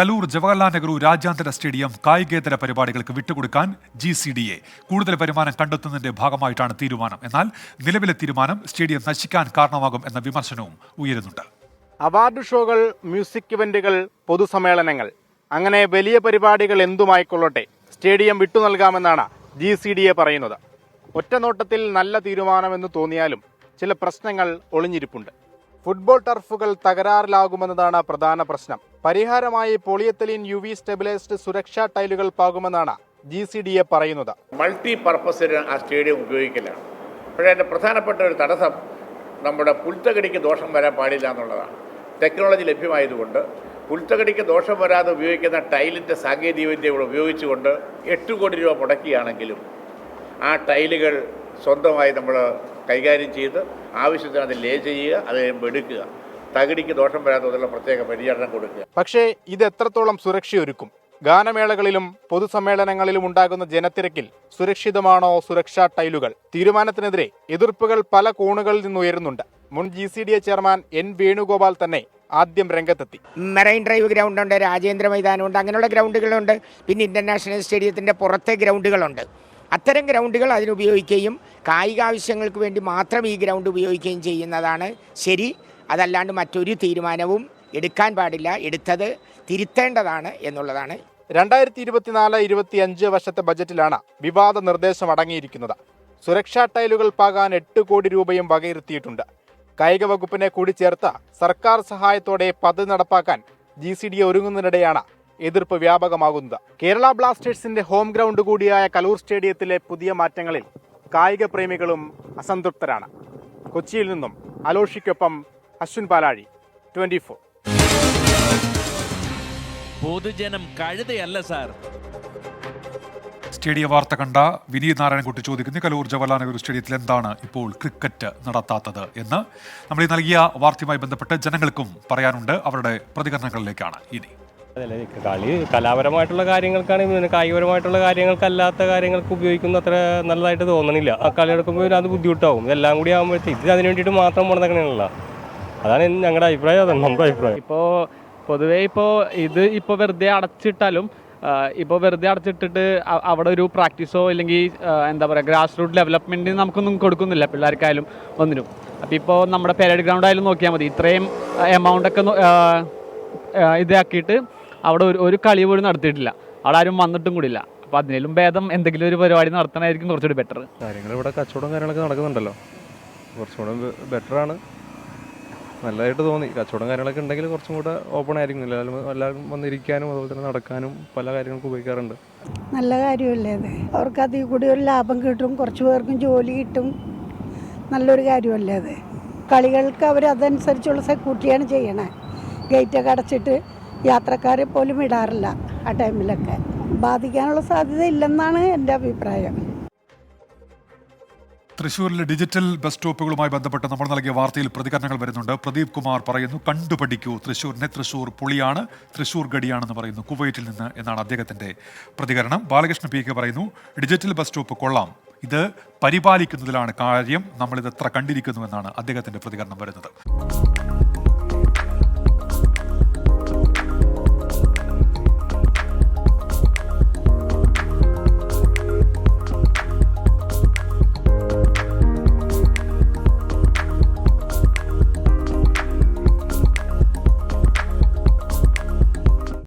കലൂർ ജവഹർലാൽ നെഹ്റു രാജ്യാന്തര സ്റ്റേഡിയം കായികേതര പരിപാടികൾക്ക് വിട്ടുകൊടുക്കാൻ ജി സി ഡി എ കൂടുതൽ വരുമാനം കണ്ടെത്തുന്നതിന്റെ ഭാഗമായിട്ടാണ് തീരുമാനം. എന്നാൽ നിലവിലെ തീരുമാനം സ്റ്റേഡിയം നശിക്കാൻ കാരണമാകും എന്ന വിമർശനവും ഉയരുന്നുണ്ട്. അവാർഡ് ഷോകൾ മ്യൂസിക് ഇവന്റുകൾ പൊതുസമ്മേളനങ്ങൾ അങ്ങനെ വലിയ പരിപാടികൾ എന്തുമായിക്കൊള്ളട്ടെ സ്റ്റേഡിയം വിട്ടു നൽകാമെന്നാണ് ജി സി ഡി എ പറയുന്നത്. ഒറ്റനോട്ടത്തിൽ നല്ല തീരുമാനമെന്ന് തോന്നിയാലും ചില പ്രശ്നങ്ങൾ ഒളിഞ്ഞിരിപ്പുണ്ട്. ഫുട്ബോൾ ടർഫുകൾ തകരാറിലാകുമെന്നതാണ് പ്രധാന പ്രശ്നം. പരിഹാരമായി പോളിയത്തലിൻ യു വി സ്റ്റെബിലൈസ്ഡ് സുരക്ഷാ ടൈലുകൾ പാകുമെന്നാണ് ജി സി ഡി എ പറയുന്നത്. മൾട്ടി പർപ്പസിന് ആ സ്റ്റേഡിയം ഉപയോഗിക്കലാണ് പക്ഷേ അതിന്റെ പ്രധാനപ്പെട്ട ഒരു തടസ്സം നമ്മുടെ പുൽത്തകടിക്ക് ദോഷം വരാൻ പാടില്ല എന്നുള്ളതാണ്. ടെക്നോളജി ലഭ്യമായതുകൊണ്ട് പുൽത്തകടിക്ക് ദോഷം വരാതെ ഉപയോഗിക്കുന്ന ടൈലിന്റെ സാങ്കേതികവിദ്യ ഇവിടെ ഉപയോഗിച്ചുകൊണ്ട് എട്ട് കോടി രൂപ മുടക്കിയാണെങ്കിലും ആ ടൈലുകൾ സ്വന്തമായി നമ്മൾ കൈകാര്യം ചെയ്ത് ആവശ്യത്തിന് അത് ലേ ചെയ്യുക അത് എടുക്കുക. തകിടിക്ക് ദോഷം വരാത്ത വിധത്തിലുള്ള പ്രത്യേക പരിചരണം കൊടുക്കുക. പക്ഷേ ഇത് എത്രത്തോളം സുരക്ഷയൊരുക്കും? ഗാനമേളകളിലും പൊതുസമ്മേളനങ്ങളിലും ഉണ്ടാകുന്ന ജനത്തിരക്കിൽ സുരക്ഷിതമാണോ സുരക്ഷാ ടൈലുകൾ? തീരുമാനത്തിനെതിരെ എതിർപ്പുകൾ പല കോണുകളിൽ നിന്ന് ഉയരുന്നുണ്ട് മുൻ G C D A chairman N Venugopal തന്നെ ആദ്യം രംഗത്തെത്തി. മെറൈൻ ഡ്രൈവ് ഗ്രൗണ്ട് ഉണ്ട് രാജേന്ദ്ര മൈതാനമുണ്ട് അങ്ങനെയുള്ള ഗ്രൗണ്ടുകളുണ്ട്. പിന്നെ ഇന്റർനാഷണൽ സ്റ്റേഡിയത്തിന്റെ പുറത്തെ ഗ്രൗണ്ടുകളുണ്ട്. അത്തരം ഗ്രൗണ്ടുകൾ അതിനുപയോഗിക്കുകയും കായിക ആവശ്യങ്ങൾക്ക് വേണ്ടി മാത്രം ഈ ഗ്രൗണ്ട് ഉപയോഗിക്കുകയും ചെയ്യുന്നതാണ് ശരി. അതല്ലാണ്ട് മറ്റൊരു തീരുമാനവും എടുക്കാൻ പാടില്ല. എടുത്തത് തിരുത്തേണ്ടതാണ് എന്നുള്ളതാണ്. രണ്ടായിരത്തി ഇരുപത്തിനാല് ഇരുപത്തി അഞ്ച് വർഷത്തെ ബജറ്റിലാണ് വിവാദ നിർദ്ദേശം അടങ്ങിയിരിക്കുന്നത്. സുരക്ഷാ ടൈലുകൾ പാകാൻ എട്ട് കോടി രൂപയും വകയിരുത്തിയിട്ടുണ്ട്. കായിക വകുപ്പിനെ കൂടി ചേർത്ത സർക്കാർ സഹായത്തോടെ പദ്ധതി നടപ്പാക്കാൻ ജി സി ഡി ഒരുങ്ങുന്നതിനിടെയാണ് എതിർപ്പ് വ്യാപകമാകുന്നത്. കേരള ബ്ലാസ്റ്റേഴ്സിന്റെ ഹോം ഗ്രൗണ്ട് കൂടിയായ കലൂർ സ്റ്റേഡിയത്തിലെ പുതിയ മാറ്റങ്ങളിൽ കായിക പ്രേമികളും അസംതൃപ്തരാണ്. കൊച്ചിയിൽ നിന്നും അലോഷിക്കൊപ്പം അശ്വിൻ പാലാഴി ട്വന്റി ഫോർ. പൊതുജനം കഴുതയല്ല സാർ. സ്റ്റേഡിയ വാർത്ത കണ്ട വിനീത് നാരായണൻകുട്ടി ചോദിക്കുന്നു കലൂർ ജവഹർലാൽ നെഹ്റു സ്റ്റേഡിയത്തിൽ എന്താണ് ഇപ്പോൾ ക്രിക്കറ്റ് നടത്താത്തത് എന്ന്. നമ്മൾ ഈ നൽകിയ വാർത്തയുമായി ബന്ധപ്പെട്ട് ജനങ്ങൾക്കും പറയാനുണ്ട് അവരുടെ പ്രതികരണങ്ങളിലേക്കാണ് ഇനി. കളി കലാപരമായിട്ടുള്ള കാര്യങ്ങൾക്കാണ് പിന്നെ കായികപരമായിട്ടുള്ള കാര്യങ്ങൾക്കല്ലാത്ത കാര്യങ്ങൾക്ക് ഉപയോഗിക്കുന്ന അത്ര നല്ലതായിട്ട് തോന്നണില്ല. ആ കളി എടുക്കുമ്പോൾ അത് ബുദ്ധിമുട്ടാവും. ഇതെല്ലാം കൂടി ആകുമ്പോഴത്തെ ഇത് അതിന് വേണ്ടിയിട്ട് മാത്രം പോണതങ്ങനെയുള്ള അതാണ് ഞങ്ങളുടെ അഭിപ്രായം. അതാണ് നമ്മുടെ അഭിപ്രായം. ഇപ്പോൾ പൊതുവേ ഇപ്പോൾ ഇത് ഇപ്പോൾ വെറുതെ അടച്ചിട്ടാലും ഇപ്പോൾ വെറുതെ അടച്ചിട്ടിട്ട് അവിടെ ഒരു പ്രാക്ടീസോ അല്ലെങ്കിൽ എന്താ പറയുക ഗ്രാസ് റൂട്ട് ഡെവലപ്മെന്റിന് നമുക്കൊന്നും കൊടുക്കുന്നില്ല പിള്ളേർക്കായാലും ഒന്നിനും. അപ്പോൾ ഇപ്പോൾ നമ്മുടെ പെരേഡ് ഗ്രൗണ്ട് ആയാലും നോക്കിയാൽ മതി. ഇത്രയും എമൗണ്ട് ഒക്കെ നോ- ആ, ആ, ഇതാക്കിയിട്ട് അവിടെ ഒരു ഒരു കളി പോലും നടത്തിയിട്ടില്ല. അവിടെ ആരും വന്നിട്ടും കൂടില്ല അപ്പോൾ അതിനേലും ഭേദം എന്തെങ്കിലും ഒരു പരിപാടി നടത്തണമായിരിക്കും കുറച്ചുകൂടി ബെറ്റർ കാര്യങ്ങൾ ഇവിടെ കച്ചവടം കാര്യങ്ങളൊക്കെ നടക്കുന്നുണ്ടല്ലോ. കുറച്ചുകൂടെ ബെറ്ററാണ് നല്ലതായിട്ട് തോന്നി. കച്ചവടം കാര്യങ്ങളൊക്കെ ഉണ്ടെങ്കിൽ കുറച്ചും കൂടെ ഓപ്പൺ ആയിരിക്കും. എല്ലാവരും എല്ലാവരും വന്നിരിക്കാനും അതുപോലെ തന്നെ നടക്കാനും പല കാര്യങ്ങൾക്ക് ഉപയോഗിക്കാറുണ്ട്. നല്ല കാര്യമല്ലേ അത്? അവർക്ക് അതിൽ കൂടി ഒരു ലാഭം കിട്ടും കുറച്ച് പേർക്കും ജോലി കിട്ടും. നല്ലൊരു കാര്യമല്ലേ അത്? കളികൾക്ക് അവർ അതനുസരിച്ചുള്ള സെക്യൂരിറ്റിയാണ് ചെയ്യണേ. ഗേറ്റൊക്കെ അടച്ചിട്ട് യാത്രക്കാരെ പോലും ഇടാറില്ല ആ ടൈമിലൊക്കെ. ബാധിക്കാനുള്ള സാധ്യത ഇല്ലെന്നാണ് എന്റെ അഭിപ്രായം. തൃശ്ശൂരിലെ ഡിജിറ്റൽ ബസ് സ്റ്റോപ്പുകളുമായി ബന്ധപ്പെട്ട് നമ്മൾ നൽകിയ വാർത്തയിൽ പ്രതികരണങ്ങൾ വരുന്നുണ്ട്. പ്രദീപ് കുമാർ പറയുന്നു കണ്ടുപഠിക്കൂ തൃശ്ശൂരിനെ തൃശ്ശൂർ പുളിയാണ് തൃശ്ശൂർ ഗഡിയാണെന്ന് പറയുന്നു. കുവൈറ്റിൽ നിന്ന് എന്നാണ് അദ്ദേഹത്തിന്റെ പ്രതികരണം. ബാലകൃഷ്ണ പി കെ പറയുന്നു ഡിജിറ്റൽ ബസ് സ്റ്റോപ്പ് കൊള്ളാം. ഇത് പരിപാലിക്കുന്നതിലാണ് കാര്യം. നമ്മളിത് എത്ര കണ്ടിരിക്കുന്നു എന്നാണ് അദ്ദേഹത്തിന്റെ പ്രതികരണം വരുന്നത്.